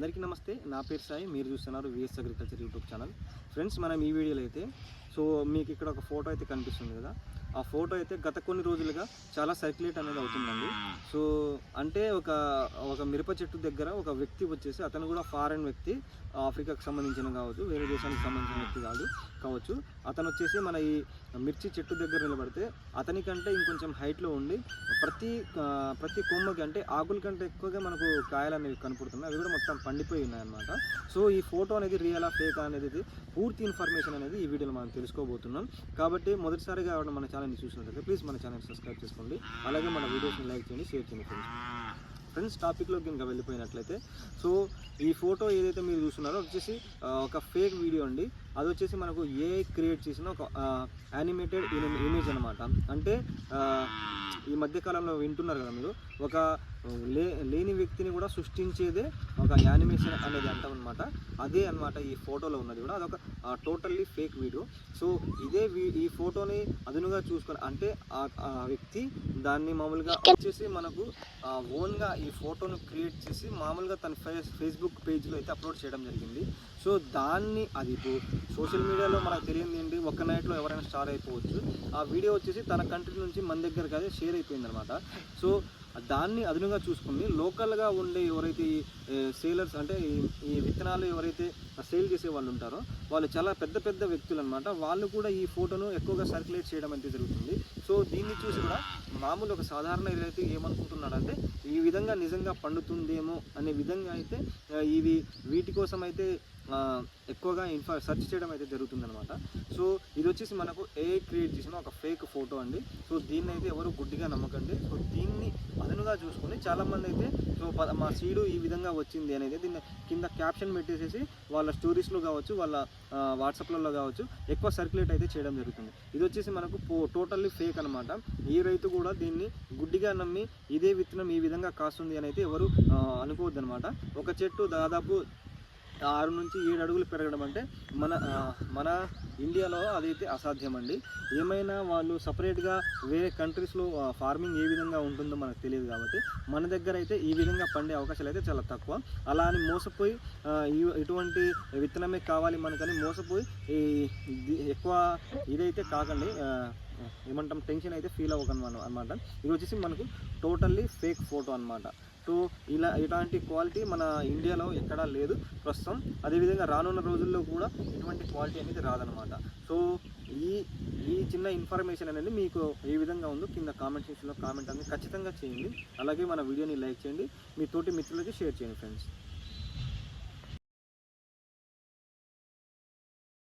అందరికీ నమస్తే. నా పేరు సాయి. మీరు చూస్తున్నారు VS agriculture YouTube channel friends మనం ఈ వీడియోలో అయితే సో మీకు ఇక్కడ ఒక ఫోటో అయితే కనిపిస్తుంది కదా. ఆ ఫోటో అయితే గత కొన్ని రోజులుగా చాలా సర్క్యులేట్ అనేది అవుతుందండి. సో అంటే ఒక ఒక మిరప చెట్టు దగ్గర ఒక వ్యక్తి వచ్చేసి అతను కూడా ఫారెన్ వ్యక్తి ఆఫ్రికాకు సంబంధించిన కావచ్చు వేరే దేశానికి సంబంధించిన వ్యక్తి కాదు కావచ్చు. అతను వచ్చేసి మన ఈ మిర్చి చెట్టు దగ్గర నిలబడితే అతనికంటే ఇంకొంచెం హైట్లో ఉండి ప్రతి ప్రతి కొమ్మకి అంటే ఆకుల కంటే ఎక్కువగా మనకు కాయలు అనేవి కనపడుతున్నాయి. అవి కూడా మొత్తం పండిపోయి ఉన్నాయన్నమాట. సో ఈ ఫోటో అనేది రియల్ ఫేక్ అనేది పూర్తి ఇన్ఫర్మేషన్ అనేది ఈ వీడియోలో మనం తెలుసుకోబోతున్నాం. కాబట్టి మొదటిసారిగా ఎవరైనా మన ఛానల్ని చూసినట్లయితే ప్లీజ్ మన ఛానల్ సబ్స్క్రైబ్ చేసుకోండి. అలాగే మన వీడియోస్ని లైక్ చేయండి షేర్ చేయండి ఫ్రెండ్స్. ఫ్రెండ్స్ టాపిక్లోకి ఇంకా వెళ్ళిపోయినట్లయితే సో ఈ ఫోటో ఏదైతే మీరు చూస్తున్నారో వచ్చేసి ఒక ఫేక్ వీడియో అండి. అది వచ్చేసి మనకు ఏ క్రియేట్ చేసిన ఒక యానిమేటెడ్ ఇమేజ్ అనమాట అంటే ఈ మధ్యకాలంలో వింటున్నారు కదా మీరు ఒక లే లేని వ్యక్తిని కూడా సృష్టించేదే ఒక యానిమేషన్ అనేది అంటామన్నమాట అదే అన్నమాట ఈ ఫోటోలో ఉన్నది కూడా. అదొక టోటల్లీ ఫేక్ వీడియో సో ఇదే వీ- ఈ ఫోటోని అదునుగా చూసుకొని అంటే ఆ ఆ వ్యక్తి దాన్ని మామూలుగా వచ్చేసి మనకు ఓన్గా ఈ ఫోటోను క్రియేట్ చేసి మామూలుగా తన ఫేస్ ఫేస్బుక్ పేజ్లో అయితే అప్లోడ్ చేయడం జరిగింది. సో దాన్ని అది సోషల్ మీడియాలో మనకు తెలియంది ఏంటి ఒక్క నైట్లో ఎవరైనా స్టార్ అయిపోవచ్చు. ఆ వీడియో వచ్చేసి తన కంట్రీ నుంచి మన దగ్గరికి అదే షేర్ అయిపోయింది అనమాట సో దాన్ని అదునుగా చూసుకుని లోకల్గా ఉండే ఎవరైతే ఈ సేలర్స్ అంటే ఈ- విత్తనాలు ఎవరైతే సేల్ చేసే వాళ్ళు ఉంటారో వాళ్ళు చాలా పెద్ద పెద్ద వ్యక్తులు అనమాట వాళ్ళు కూడా ఈ ఫోటోను ఎక్కువగా సర్క్యులేట్ చేయడం అయితే జరుగుతుంది. సో దీన్ని చూసి కూడా మామూలు ఒక సాధారణ ఏదైతే ఏమనుకుంటున్నాడంటే ఈ విధంగా నిజంగా పండుతుందేమో అనే విధంగా అయితే ఇవి వీటి కోసం అయితే ఎక్కువగా ఇన్ఫా సెర్చ్ చేయడం అయితే జరుగుతుందనమాట సో ఇది వచ్చేసి మనకు ఏ క్రియేట్ చేసిన ఒక ఫేక్ ఫోటో అండి. సో దీన్ని అయితే ఎవరు గుడ్డిగా నమ్మకండి. సో దీన్ని అదనుగా చూసుకొని చాలామంది అయితే సో మా సీడు ఈ విధంగా వచ్చింది అనేది దీన్ని కింద క్యాప్షన్ పెట్టేసేసి వాళ్ళ స్టోరీస్లో కావచ్చు వాళ్ళ వాట్సాప్లలో కావచ్చు ఎక్కువ సర్క్యులేట్ అయితే చేయడం జరుగుతుంది. ఇది వచ్చేసి మనకు పో టోటల్లీ ఫేక్ అనమాట ఈ రైతు కూడా దీన్ని గుడ్డిగా నమ్మి ఇదే విత్తనం ఈ విధంగా కాస్తుంది అని అయితే ఎవరు అనుకోవద్దు అనమాట ఒక చెట్టు దాదాపు ఆరు నుంచి ఏడు అడుగులు పెరగడం అంటే మన మన ఇండియాలో అదైతే అసాధ్యం అండి ఏమైనా వాళ్ళు సపరేట్గా వేరే కంట్రీస్లో ఫార్మింగ్ ఏ విధంగా ఉంటుందో మనకు తెలియదు కాబట్టి మన దగ్గర అయితే ఈ విధంగా పండే అవకాశాలు అయితే చాలా తక్కువ. అలా అని మోసపోయి ఇటువంటి విత్తనమే కావాలి మనకని మోసపోయి ఈ ఎక్కువ ఇదైతే కాకండి ఏమంటాం టెన్షన్ అయితే ఫీల్ అవ్వకనమాట. అనమాట ఇది వచ్చేసి మనకు టోటల్లీ ఫేక్ ఫోటో అనమాట సో ఇలా ఇలాంటి క్వాలిటీ మన ఇండియాలో ఎక్కడా లేదు. ప్రస్తుతం అదేవిధంగా రానున్న రోజుల్లో కూడా ఇటువంటి క్వాలిటీ అనేది రాదనమాట సో ఈ ఈ చిన్న ఇన్ఫర్మేషన్ అనేది మీకు ఏ విధంగా ఉందో కింద కామెంట్ సెక్షన్లో కామెంట్ అనేది ఖచ్చితంగా చేయండి. అలాగే మన వీడియోని లైక్ చేయండి. మీ తోటి మిత్రులకి షేర్ చేయండి ఫ్రెండ్స్.